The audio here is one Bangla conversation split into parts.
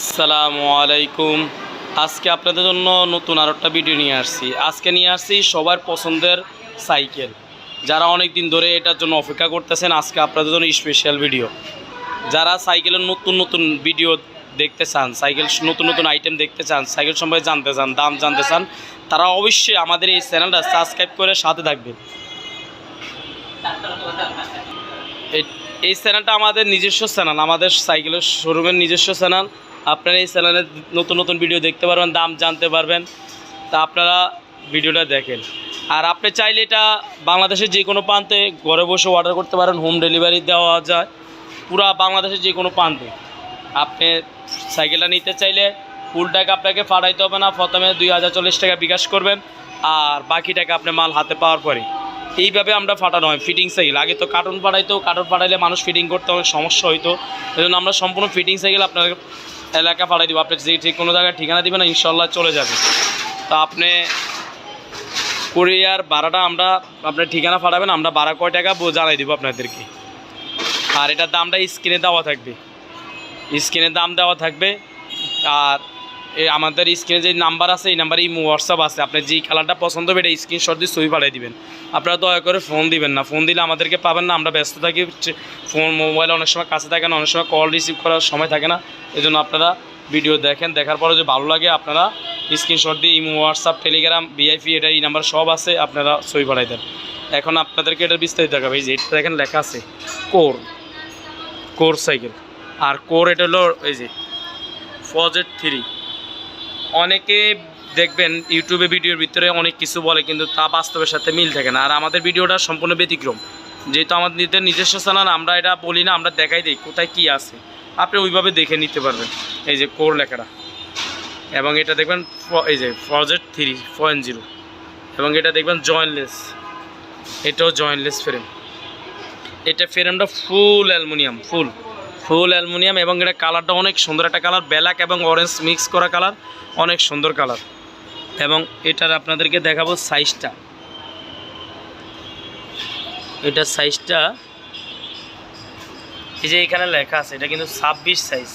আসসালামু আলাইকুম। আজকে আপনাদের জন্য নতুন আর একটা ভিডিও নিয়ে আসছি। আজকে নিয়ে আসছি সবার পছন্দের সাইকেল। যারা অনেক দিন ধরে এটার জন্য অপেক্ষা করতেছেন, আজকে আপনাদের জন্য স্পেশাল ভিডিও যারা সাইকেলের নতুন নতুন ভিডিও দেখতে চান, সাইকেল নতুন নতুন আইটেম দেখতে চান, সাইকেল সম্পর্কে জানতে চান, দাম জানতে চান, তারা অবশ্যই আমাদের এই চ্যানেলটা সাবস্ক্রাইব করে সাথে থাকবেন। এই- এই চ্যানেলটা আমাদের নিজস্ব চ্যানেল আমাদের সাইকেলের শোরুমের নিজস্ব চ্যানেল আপনারা এই চ্যানেলে নতুন নতুন ভিডিও দেখতে পারবেন, দাম জানতে পারবেন। তা আপনারা ভিডিওটা দেখেন। আর আপনি চাইলে এটা বাংলাদেশের যে কোনো প্রান্তে ঘরে বসে অর্ডার করতে পারেন হোম ডেলিভারি দেওয়া যায়। পুরা বাংলাদেশের যে কোনো প্রান্তে। আপনি সাইকেলটা নিতে চাইলে ফুল টাকা আপনাকে পাঠাইতে হবে না, প্রথমে দুই হাজার চল্লিশ টাকা বিকাশ করবেন, আর বাকি টাকা আপনি মাল হাতে পাওয়ার পরে। এইভাবে আমরা ফাটানো হয় ফিটিং সাইকেল আগে তো কার্টুন পাঠাইতো কার্টুন পাঠাইলে মানুষ ফিটিং করতে, অনেক সমস্যা হইতো। এই আমরা সম্পূর্ণ ফিটিং সাইকেল আপনার এলাকা পাঠাই দিব। আপনি যে ঠিক কোনো জায়গায় ঠিকানা দিবেন ইনশাল্লাহ চলে যাবে। তো আপনি কুরিয়ার ভাড়াটা আমরা আপনার ঠিকানা পাঠাবেন, আমরা ভাড়া কয় টাকা জানাই দিব আপনাদেরকে। আর এটার দামটা স্ক্রিনে দেওয়া থাকবে। স্ক্রিনে দাম দেওয়া থাকবে। আর আমাদের স্ক্রিনে যে নাম্বার আছে, এই নাম্বারে ইমো হোয়াটসঅ্যাপ আছে। আপনি যেই কালারটা পছন্দ হবে, এটা স্ক্রিনশট দিয়ে ছবি পাঠিয়ে দিবেন। আপনারা দয়া করে ফোন দিবেন না। ফোন দিলে আমাদেরকে পাবেন না। আমরা ব্যস্ত থাকি ফোন মোবাইল অনেক সময় কাছে থাকে না, অনেক সময় কল রিসিভ করার সময় থাকে না। এই আপনারা ভিডিও দেখেন। দেখার পরে যে ভালো লাগে, আপনারা স্ক্রিনশট দিয়ে ইমো হোয়াটসঅ্যাপ টেলিগ্রাম বিআইপি এটা এই নাম্বার সব আছে, আপনারা ছবি পাঠাই দেন। এখন আপনাদেরকে এটা বিস্তারিত দেখাবে। এই যে এটা দেখেন লেখা আছে, কোর কোর সাইকেল। আর কোর এটা হলো, এই যে ফজেট থ্রি অনেকে দেখবেন ইউটিউবে ভিডিওর ভিতরে অনেক কিছু বলে, কিন্তু তা বাস্তবের সাথে মিল থাকে না। আর আমাদের ভিডিওটা সম্পূর্ণ ব্যতিক্রম। যেহেতু আমাদের নিজস্ব চ্যানেল আমরা এটা বলি না, আমরা দেখাই দিই কোথায় কি আছে। আপনি ওইভাবে দেখে নিতে পারবেন, এই যে কোর লেখাটা। এবং এটা দেখবেন এই যে প্রজেক্ট থ্রি পয়েন্ট জিরো এবং এটা দেখবেন জয়েন্টলেস এটাও জয়েন্টলেস ফ্রেম এটা ফ্রেমটা ফুল অ্যালুমিনিয়াম ফুল ফুল অ্যালুমিনিয়াম এবং এটা কালারটা অনেক সুন্দর। একটা কালার, ব্ল্যাক এবং অরেঞ্জ মিক্স করা কালার, অনেক সুন্দর কালার। এবং এটার আপনাদেরকে দেখাবো সাইজটা। এটার সাইজটা, এই যে এখানে লেখা আছে, এটা কিন্তু ছাব্বিশ সাইজ।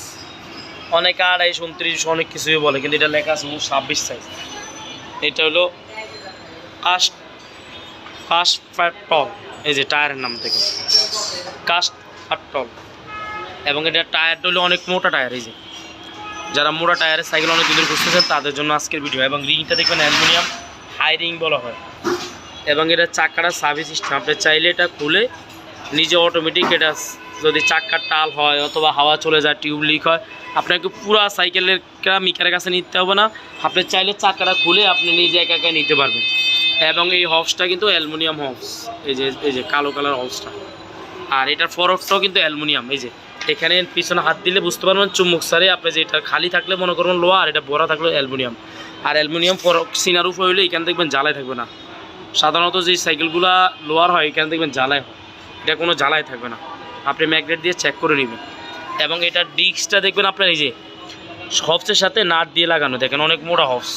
অনেক আড়াইশ, উনত্রিশ, অনেক কিছুই বলে, কিন্তু এটা লেখা আছে ছাব্বিশ সাইজ। এটা হলো কাস্ট কাস্ট টল, এই যে টায়ারের নাম থেকে। কাস্ট টল। এবং এটা টায়ারটা হলো অনেক মোটা টায়ার, এই যে। যারা মোটা টায়ারের সাইকেল অনেক দূরে খুঁজতেছেন তাদের জন্য আজকের ভিডিও এবং রিংটা দেখবেন অ্যালুমিনিয়াম হাই রিং বলা হয়। এবং এটা চাকাটা সার্ভিস সিস্টেম আপনি চাইলে এটা খুলে নিজে অটোমেটিক এটা যদি চাক্কার টাল হয় অথবা হাওয়া চলে যায় টিউব লিক হয়, আপনাকে পুরো সাইকেলের মিকারের কাছে নিতে হবে না। আপনি চাইলে চাকাটা খুলে আপনি নিজে একা একা নিতে পারবেন। এবং এই হবসটা কিন্তু অ্যালুমিনিয়াম হবস এই যে এই যে কালো কালার হবসটা আর এটার ফরকটাও কিন্তু অ্যালুমিনিয়াম, এই যে। এখানে পিছনে হাত দিলে বুঝতে পারবেন, চুম্বক সারে আপনি যে এটা খালি থাকলে মনে করবেন লোহা, আর এটা ভরা থাকলে অ্যালুমিনিয়াম। আর অ্যালুমিনিয়াম সিনার উপর হইলে এখানে দেখবেন জ্বালাই থাকবে না। সাধারণত যে সাইকেলগুলো লোয়ার হয়, এখানে দেখবেন জ্বালাই হয়। এটা কোনো জ্বালাই থাকবে না। আপনি ম্যাগনেট দিয়ে চেক করে নেবেন। এবং এটার ডিস্কটা দেখবেন আপনার এই যে হবসের সাথে নাট দিয়ে লাগানো। দেখেন অনেক মোটা হবস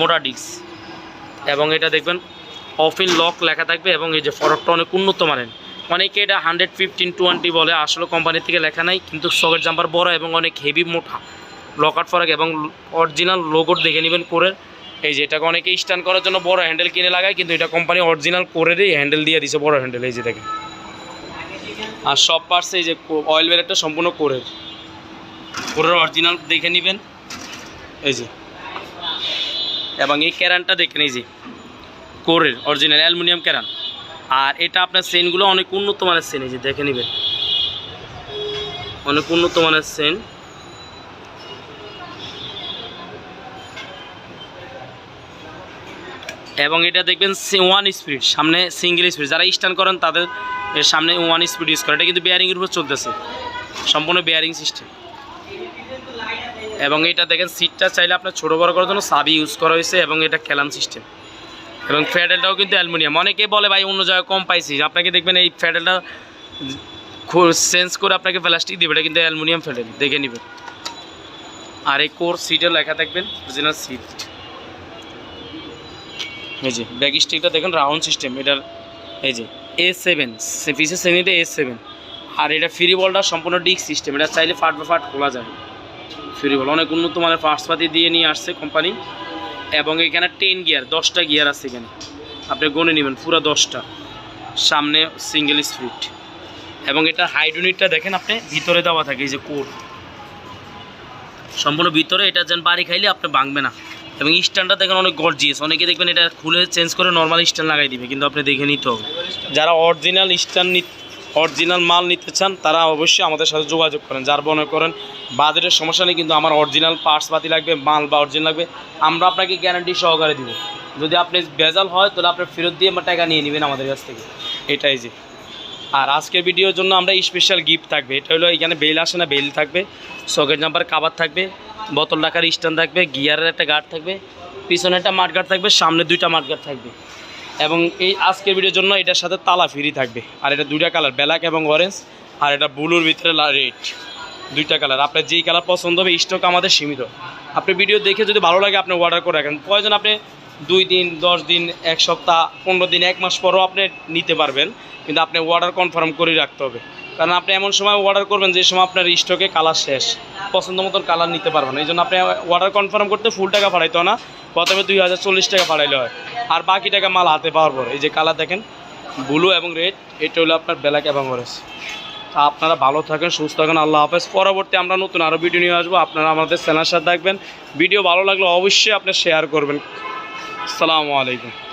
মোটা ডিস্ক। এবং এটা দেখবেন অফিন লক লেখা থাকবে এবং এই যে ফরকটা অনেক উন্নত মানের। অনেকে এটা হান্ড্রেড ফিফটিন টোয়েন্টি বলে, আসলে কোম্পানি থেকে লেখা নাই, কিন্তু সকেট জাম্পার বড় এবং অনেক হেভি মোটা। লকার ফরাক এবং অরিজিনাল লোগোর দেখে নেবেন করে। এই যে এটাকে অনেকে স্ট্যান্ড করার জন্য বড় হ্যান্ডেল কিনে লাগায়, কিন্তু এটা কোম্পানি অরিজিনাল কোরেরই হ্যান্ডেল দিয়ে দিছে বড় হ্যান্ডেল এই যে দেখেন। আর সব পার্টস এই যে অয়েল ব্যারেটটা সম্পূর্ণ কোরের কোরের অরিজিনাল দেখে নেবেন। এই যে। এবং এই ক্যারানটা দেখেন, এই যে। কোরের অরিজিনাল অ্যালুমিনিয়াম ক্যারান আর এটা আপনার সেনগুলো অনেক উন্নত মানের সেন এই যে দেখে নেবেন। অনেক উন্নত মানের সেন এবং এটা দেখবেন ওয়ান স্পিড সামনে সিঙ্গেল স্পিড যারা স্ট্যান্ড করেন, তাদের সামনে ওয়ান স্পিড ইউজ করে। এটা কিন্তু বেয়ারিংয়ের উপর চলতেছে। সম্পূর্ণ বেয়ারিং সিস্টেম এবং এটা দেখেন সিটটা চাইলে আপনার ছোটো বড় করার জন্য সাবি ইউজ করা হয়েছে এবং এটা ক্যালাম সিস্টেম এবং ফ্যাডেলটাও কিন্তু অ্যালুমিনিয়াম। অনেকে বলে, ভাই, অন্য জায়গায় কম পাইছি। আপনাকে দেখবেন এই ফ্যাডেলটা চেঞ্জ করে আপনাকে প্লাস্টিক দেবে। এটা কিন্তু অ্যালুমিনিয়াম ফ্যাডেল দেখে নেবেন। আর এই কোর সিটে লেখা থাকবেন অরিজিনাল সিট এই যে ব্যাগ স্টিকটা দেখেন রাউন্ড সিস্টেম এটার এই যে এ সেভেন পিসের শ্রেণীতে এ সেভেন আর এটা ফ্রি বলটা সম্পূর্ণ ডিক সিস্টেম এটা চাইলে ফাট বা ফাট খোলা যায়। ফ্রি বল অনেক উন্নত মানের পার্টসপাতি দিয়ে নিয়ে আসছে কোম্পানি এবং এখানে টেন গিয়ার দশটা গিয়ার আছে এখানে। আপনি গনে নেবেন, পুরো দশটা। সামনে সিঙ্গেল স্পিড এবং এটা হাইড্রোনিকটা দেখেন আপনি, ভিতরে দেওয়া থাকে, এই যে কোর সম্পূর্ণ ভিতরে, এটা যেন বাড়ি খাইলে আপনি ভাঙবে না। এবং স্ট্যান্ডটা দেখেন অনেক গর্জিয়াস অনেকে দেখবেন এটা খুলে চেঞ্জ করে নর্মাল স্ট্যান্ড লাগাই দিবে, কিন্তু আপনি দেখে নিতে হবে। যারা অরিজিনাল স্ট্যান্ড অরিজিনাল মাল নিতে চান, তারা অবশ্যই আমাদের সাথে যোগাযোগ করেন। যার মনে করেন বাজেটের সমস্যা নেই, কিন্তু আমার অরিজিনাল পার্টস পাতি লাগবে, মাল বা অরিজিনাল লাগবে, আমরা আপনাকে গ্যারান্টি সহকারে দিব। যদি আপনি বেজাল হয়, তাহলে আপনি ফেরত দিয়ে আমার টাকা নিয়ে নেবেন আমাদের কাছ থেকে। এটাই যে। আর আজকের ভিডিওর জন্য আমরা স্পেশাল গিফট থাকবে। এটা হলো এখানে বেল আসে না, বেল থাকবে সকেট জাম্পার কাবার থাকবে, বোতল রাখার স্ট্যান্ড থাকবে গিয়ারের একটা গার্ড থাকবে, পিছনে একটা মাঠ গার্ড থাকবে, সামনে দুইটা মাঠ গার্ড থাকবে। এবং এই আজকের ভিডিওর জন্য এটার সাথে তালা ফ্রি থাকবে। আর এটা দুইটা কালার ব্ল্যাক এবং অরেঞ্জ আর এটা ব্লুর ভিতরে রেড দুইটা কালার আপনার যেই কালার পছন্দ হবে স্টক আমাদের সীমিত। আপনি ভিডিও দেখে যদি ভালো লাগে, আপনি অর্ডার করে রাখেন। প্রয়োজন আপনি দুই দিন, দশ দিন, এক সপ্তাহ, পনেরো দিন, এক মাস পরও আপনি নিতে পারবেন। কিন্তু আপনি অর্ডার কনফার্ম করে রাখতে হবে। কারণ আপনি এমন সময় অর্ডার করবেন যে সময় আপনার স্টকে কালার শেষ। পছন্দ মতন কালার নিতে পারবেন এই জন্য আপনি অর্ডার কনফার্ম করতে ফুল টাকা হয় না। প্রথমে দুই হাজার চল্লিশ টাকা পাঠাইলে হয়। আর বাকি টাকা মাল হাতে পাওয়ার পর। এই যে কালার দেখেন ব্লু এবং রেড এটা হলো আপনার ব্ল্যাক এবং তা আপনারা ভালো থাকেন, সুস্থ থাকেন, আল্লাহ হাফেজ। পরবর্তী আমরা নতুন আরও ভিডিও নিয়ে আসব। আপনারা আমাদের চ্যানেল সাথে থাকবেন। ভিডিও ভালো লাগলে অবশ্যই আপনি শেয়ার করবেন। আসসালামু আলাইকুম।